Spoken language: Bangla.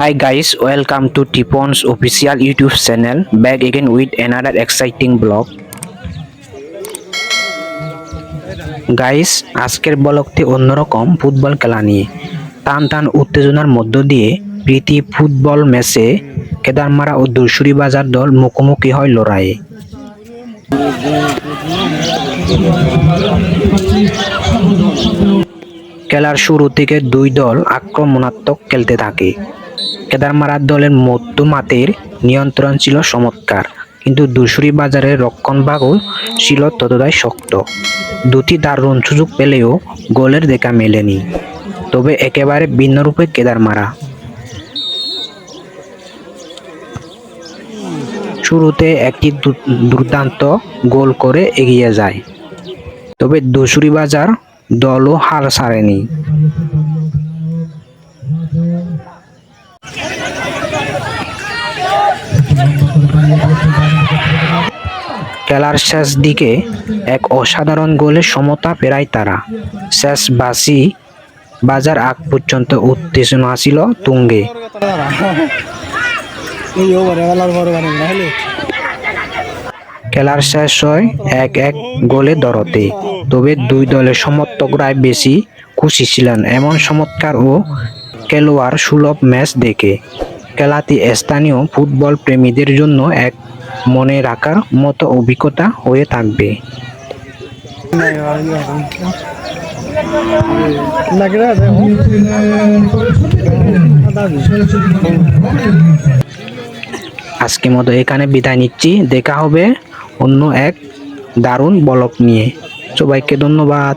Hi guys, welcome to Tipon's official YouTube channel. Back again with another exciting vlog. Guys আজকের ব্লগটি অন্যরকম ফুটবল খেলা নিয়ে টান টান উত্তেজনার মধ্য দিয়ে প্রীতি ফুটবল ম্যাচে কেদারমারা ও দুরসুরি বাজার দল মুখোমুখি হয় লড়াইয়ে খেলার শুরু থেকে দুই দল আক্রমণাত্মক খেলতে থাকে কেদারমারার দলের মধ্যমাতের নিয়ন্ত্রণ ছিল চমৎকার, কিন্তু দুশুরি বাজারের রক্ষণভাগও ছিল ততটাই শক্ত। দুটি দারুণ সুযোগ পেলেও গোলের দেখা মেলেনি, তবে একেবারে ভিন্নরূপে কেদারমারা। শুরুতে একটি দুর্দান্ত গোল করে এগিয়ে যায়, তবে দুশুরি বাজার দলও হার ছাড়েনি। খেলার শেষ দিকে এক অসাধারণ গোলে সমতা পেরায় তারা। শেষ বাসি বাজার আগ পর্যন্ত উত্তেজনা ছিল তুঙ্গে। খেলার শেষ হয় এক এক গোলে দরতে তবে দুই দলের সমর্থকরাই বেশি খুশি ছিলেন। এমন চমৎকার ও খেলোয়াড় সুলভ ম্যাচ দেখে। খেলাটি স্থানীয় ফুটবল প্রেমীদের জন্য এক মনে রাখার মতো অভিজ্ঞতা হয়ে থাকবে। আজকে মতো এখানে বিদায় নিচ্ছি। দেখা হবে অন্য এক দারুণ বলক নিয়ে। সবাইকে ধন্যবাদ।